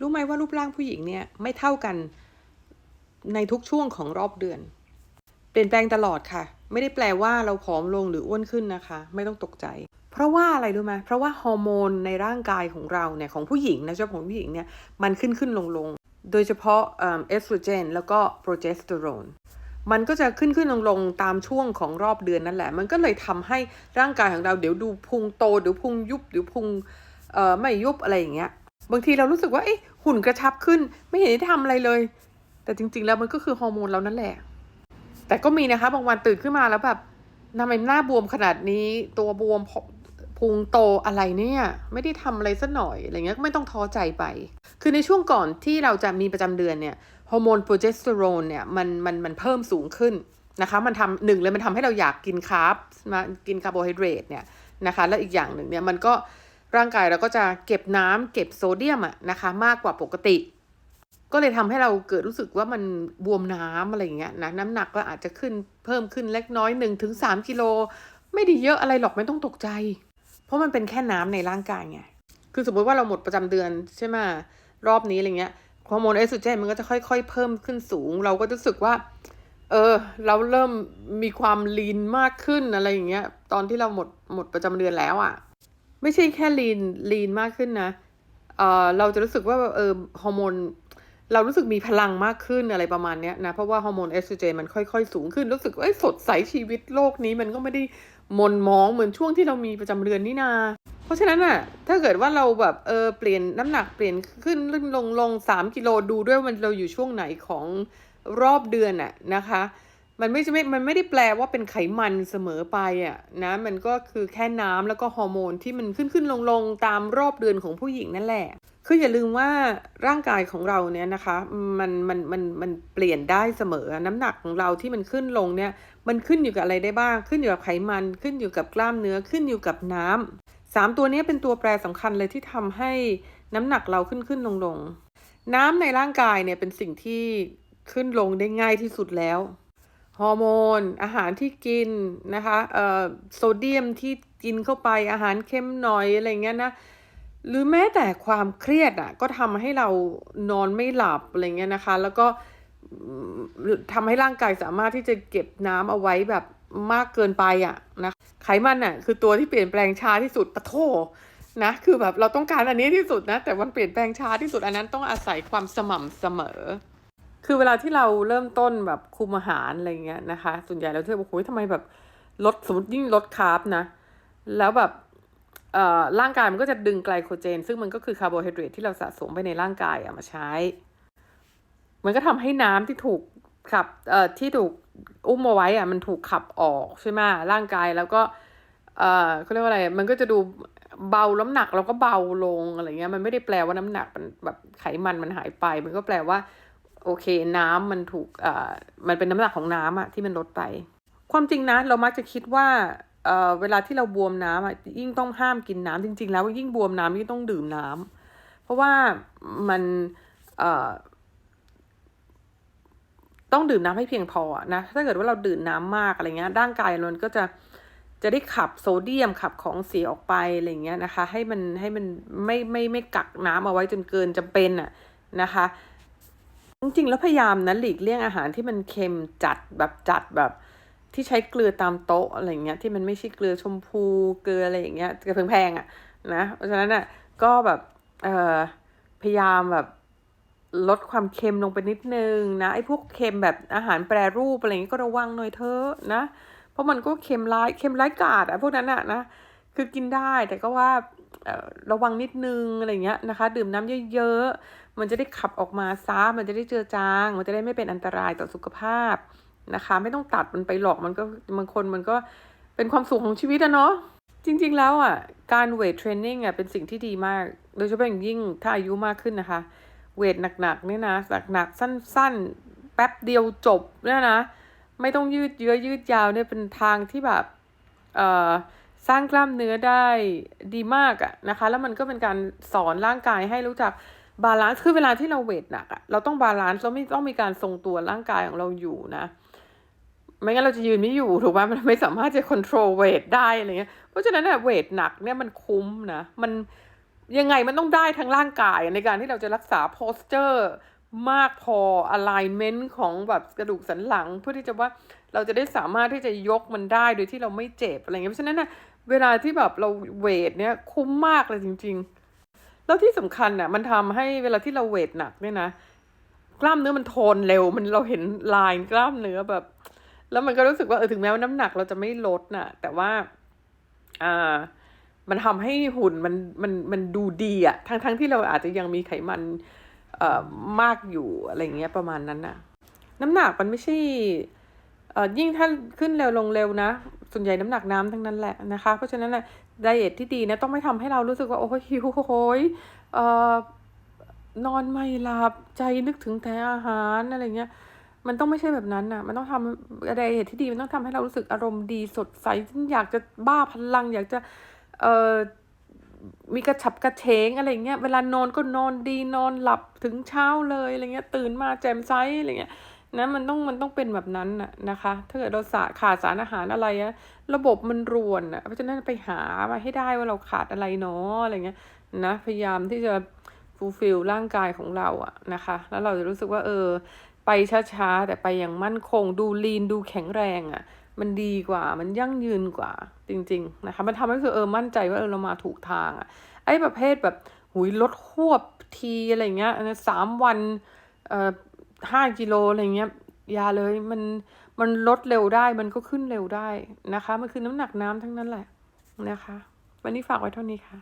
รู้ไหมว่ารูปร่างผู้หญิงเนี่ยไม่เท่ากันในทุกช่วงของรอบเดือน เปลี่ยนแปลงตลอดค่ะ ไม่ได้แปลว่าเราผอมลงหรืออ้วนขึ้นนะคะ ไม่ต้องตกใจ เพราะว่าอะไรรู้ไหมเพราะว่าฮอร์โมนในร่างกายของเราเนี่ยของผู้หญิงนะเฉพาะของผู้หญิงเนี่ยมันขึ้นขึ้นลงลงโดยเฉพาะเอสโตรเจนแล้วก็โปรเจสเตอโรนมันก็จะขึ้นขึ้นลงลงตามช่วงของรอบเดือนนั่นแหละ มันก็เลยทำให้ร่างกายของเราเดี๋ยวดูพุงโตเดี๋ยวพุงยุบเดี๋ยวพุงไม่ยุบอะไรอย่างเงี้ย บางทีเรารู้สึกว่าเอ๊ะหุ่นกระชับขึ้น ไม่เห็นได้ทำอะไรเลย แต่จริง ๆ แล้วมันก็คือฮอร์โมนเรานั่นแหละ แต่ก็มีนะคะ บางวันตื่นขึ้นมาแล้วแบบทำไมหน้าบวมขนาดนี้ ตัวบวมพุงโตอะไรเนี่ย ไม่ได้ทำอะไรสักหน่อยอะไรเงี้ยไม่ต้องท้อใจไป คือในช่วงก่อนที่เราจะมีประจำเดือนเนี่ยฮอร์โมนโปรเจสเตอโรนเนี่ยมันมันมันเพิ่มสูงขึ้นนะคะ มันทำหนึ่งเลยมันทำให้เราอยากกินคาร์บมากินคาร์โบไฮเดรตเนี่ยนะคะ แล้วอีกอย่างหนึ่งเนี่ยมันก็ ร่างกายเราก็จะเก็บน้ำเก็บโซเดียมอะนะคะมากกว่าปกติ ก็เลยทำให้เราเกิดรู้สึกว่ามันบวมน้ำอะไรอย่างเงี้ยนะน้ำหนักก็อาจจะขึ้นเพิ่มขึ้นเล็กน้อยหนึ่งถึงสามกิโลไม่ได้เยอะอะไรหรอกไม่ต้องตกใจ เพราะมันเป็นแค่น้ำในร่างกายไงคือสมมติว่าเราหมดประจำเดือนใช่ไหมรอบนี้อะไรเงี้ยฮอร์โมนเอสโตรเจนมันก็จะค่อย ๆ เพิ่มขึ้นสูง เราก็รู้สึกว่า เออ เราเริ่มมีความลีนมากขึ้นอะไรอย่างเงี้ย ตอนที่เราหมดหมดประจำเดือนแล้วอะ่ะ ไม่ใช่แค่ลีนลีนมากขึ้นนะเออเราจะรู้สึกว่าเออฮอร์โมนเรารู้สึกมีพลังมากขึ้นอะไรประมาณเนี้ยนะ เพราะว่าฮอร์โมนเอสโตรเจนมันค่อยๆ สูงขึ้น รู้สึกว่าเอ้ยสดใสชีวิตโลกนี้มันก็ไม่ได้มนมองเหมือนช่วงที่เรามีประจำเดือนนี่นา เพราะฉะนั้นอะ ถ้าเกิดว่าเราแบบเออเปลี่ยนน้ำหนักเปลี่ยนขึ้นลงลงลงสามกิโลดูด้วยมันเราอยู่ช่วงไหนของรอบเดือนอะนะคะ มันไม่ใช่ไม่มันไม่ได้แปลว่าเป็นไขมันเสมอไปอะนะ มันก็คือแค่น้ำแล้วก็ฮอร์โมนที่มันขึ้นขึ้นลงลงตามรอบเดือนของผู้หญิงนั่นแหละ คืออย่าลืมว่าร่างกายของเราเนี่ยนะคะ มันมันมันมันเปลี่ยนได้เสมอ น้ำหนักของเราที่มันขึ้นลงเนี่ย มันขึ้นอยู่กับอะไรได้บ้าง ขึ้นอยู่กับไขมัน ขึ้นอยู่กับกล้ามเนื้อ ขึ้นอยู่กับน้ำสามตัวนี้เป็นตัวแปรสำคัญเลยที่ทำให้น้ำหนักเราขึ้นขึ้นลงลง น้ำในร่างกายเนี่ยเป็นสิ่งที่ขึ้นลงได้ง่ายที่สุดแล้ว ฮอร์โมน อาหารที่กินนะคะเอ่อโซเดียมที่กินเข้าไปอาหารเค็มหน่อยอะไรเงี้ยนะหรือแม้แต่ความเครียดอะก็ทำให้เรานอนไม่หลับอะไรเงี้ยนะคะ แล้วก็ทำให้ร่างกายสามารถที่จะเก็บน้ำเอาไว้แบบมากเกินไปอะนะไขมันอะคือตัวที่เปลี่ยนแปลงช้าที่สุดปะโทนะคือแบบเราต้องการอันนี้ที่สุดนะ แต่มันเปลี่ยนแปลงช้าที่สุดอันนั้นต้องอาศัยความสม่ำเสมอ คือเวลาที่เราเริ่มต้นแบบคุมอาหารอะไรเงี้ยนะคะ ส่วนใหญ่เราจะบอกโอ้ยทำไมแบบลดสมมติยิ่งลดคาร์บนะ แล้วแบบเอ่อร่างกายมันก็จะดึงไกลโคเจน ซึ่งมันก็คือคาร์โบไฮเดรตที่เราสะสมไปในร่างกายอะมาใช้ มันก็ทำให้น้ำที่ถูกขับเอ่อที่ถูกอุ้มเอาไว้อะมันถูกขับออกใช่ไหมร่างกายแล้วก็เอ่อเขาเรียกว่าอะไร มันก็จะดูเบาน้ำหนักเราก็เบาลงอะไรเงี้ยมันไม่ได้แปลว่าน้ำหนักมันแบบไขมันมันหายไป มันก็แปลว่า โอเค น้ำมันถูกเอ่อมันเป็นน้ำหนักของน้ำอะที่มันลดไป ความจริงนะเรามักจะคิดว่าเอ่อเวลาที่เราบวมน้ำอะยิ่งต้องห้ามกินน้ำจริง ๆ แล้วยิ่งบวมน้ำยิ่งต้องดื่มน้ำเพราะว่ามันเอ่อต้องดื่มน้ำให้เพียงพอนะถ้าเกิดว่าเราดื่มน้ำมากอะไรเงี้ยร่างกายมันก็จะจะได้ขับโซเดียมขับของเสียออกไปอะไรเงี้ยนะคะ ให้มันให้มันไม่ไม่ไม่กักน้ำเอาไว้จนเกินจำเป็นอะนะคะ จริงๆ แล้วพยายามนะหลีกเลี่ยงอาหารที่มันเค็มจัดแบบจัดแบบที่ใช้เกลือตามโต๊ะอะไรเงี้ยที่มันไม่ใช่เกลือชมพูเกลืออะไรอย่างเงี้ยเกลือแพงๆอะนะเพราะฉะนั้นอะก็แบบเอ่อพยายามแบบลดความเค็มลงไปนิดนึงนะไอ้พวกเค็มแบบอาหารแปรรูปอะไรเงี้ยก็ระวังหน่อยเถอะนะ เพราะมันก็เค็มร้ายเค็มร้ายกาดอะพวกนั้นอะนะคือกินได้แต่ก็ว่า ระวังนิดนึงอะไรเงี้ยนะคะ ดื่มน้ำเยอะๆ มันจะได้ขับออกมาซ้ามันจะได้เจือจาง มันจะได้ไม่เป็นอันตรายต่อสุขภาพนะคะ ไม่ต้องตัดมันไปหรอกมันก็บางคนมันก็เป็นความสุขของชีวิตอะเนาะจริงๆแล้วอะการเวทเทรนนิ่งอะเป็นสิ่งที่ดีมาก โดยเฉพาะอย่างยิ่งถ้าอายุมากขึ้นนะคะ เวทหนักๆเนี่ยนะหนักๆสั้นๆ แป๊บเดียวจบเนี่ยนะ ไม่ต้องยืดเยื้อยืดยาวเนี่ยเป็นทางที่แบบเอ่อ สร้างกล้ามเนื้อได้ดีมากอะนะคะ แล้วมันก็เป็นการสอนร่างกายให้รู้จักบาลานซ์คือเวลาที่เราเวทหนักอะเราต้องบาลานซ์เราไม่ต้องมีการทรงตัวร่างกายของเราอยู่นะ ไม่งั้นเราจะยืนไม่อยู่ถูกไหมมันไม่สามารถจะควบคุมเวทได้อะไรเงี้ยเพราะฉะนั้นอะเวทหนักเนี่ยมันคุ้มนะ มันยังไงมันต้องได้ทั้งร่างกายในการที่เราจะรักษา posture มากพอ alignment ของแบบกระดูกสันหลัง เพื่อที่จะว่าเราจะได้สามารถที่จะยกมันได้โดยที่เราไม่เจ็บอะไรเงี้ยเพราะฉะนั้นนะ เวลาที่แบบเราเวทเนี่ยคุ้มมากเลยจริง ๆ แล้วที่สำคัญน่ะมันทำให้เวลาที่เราเวทหนักเนี่ยนะกล้ามเนื้อมันโทนเร็วมันเราเห็นลายกล้ามเนื้อแบบ แล้วมันก็รู้สึกว่าเออถึงแม้ว่าน้ำหนักเราจะไม่ลดน่ะ แต่ว่าอ่ามันทำให้หุ่นมันมันมันดูดีอะทั้งทั้งที่เราอาจจะยังมีไขมันเอ่อมากอยู่อะไรเงี้ยประมาณนั้นน่ะ น้ำหนักมันไม่ใช่ เอ่อยิ่งถ้าขึ้นเร็วลงเร็วนะ ส่วนใหญ่น้ำหนักน้ำทั้งนั้นแหละนะคะ เพราะฉะนั้นน่ะไดเอทที่ดีนะต้องไม่ทำให้เรารู้สึกว่าโอ้ยหิวโหยเอ่อนอนไม่หลับใจนึกถึงแต่อาหารอะไรเงี้ยมันต้องไม่ใช่แบบนั้นน่ะมันต้องทำอะไรเหตุที่ดี มันต้องทำให้เรารู้สึกอารมณ์ดีสดใสฉันอยากจะบ้าพลัง อยากจะ เอ่อ มีกระฉับกระเฉงอะไรเงี้ย เวลานอนก็นอนดีนอนหลับถึงเช้าเลยอะไรเงี้ย ตื่นมาแจ่มใสอะไรเงี้ย นะมันต้องมันต้องเป็นแบบนั้นน่ะนะคะ ถ้าเกิดเราสาขาดสารอาหารอะไรอะระบบมันรวนอะเพราะฉะนั้นไปหามาให้ได้ว่าเราขาดอะไรเนาะอะไรเงี้ยนะพยายามที่จะฟูลฟิลร่างกายของเราอะนะคะ แล้วเราจะรู้สึกว่าเออ ไปช้าๆ แต่ไปอย่างมั่นคง ดูลีนดูแข็งแรงอะมันดีกว่ามันยั่งยืนกว่าจริง ๆ นะคะ มันทำให้รู้สึกเออมั่นใจว่าเออเรามาถูกทางอะไอ้ประเภทแบบหุยลดหวบทีอะไรเงี้ยสามวันเอ่อ ห้ากิโลอะไรเงี้ยยาเลยมันมันลดเร็วได้มันก็ขึ้นเร็วได้นะคะ มันคือน้ำหนักน้ำทั้งนั้นแหละนะคะ วันนี้ฝากไว้เท่านี้ค่ะ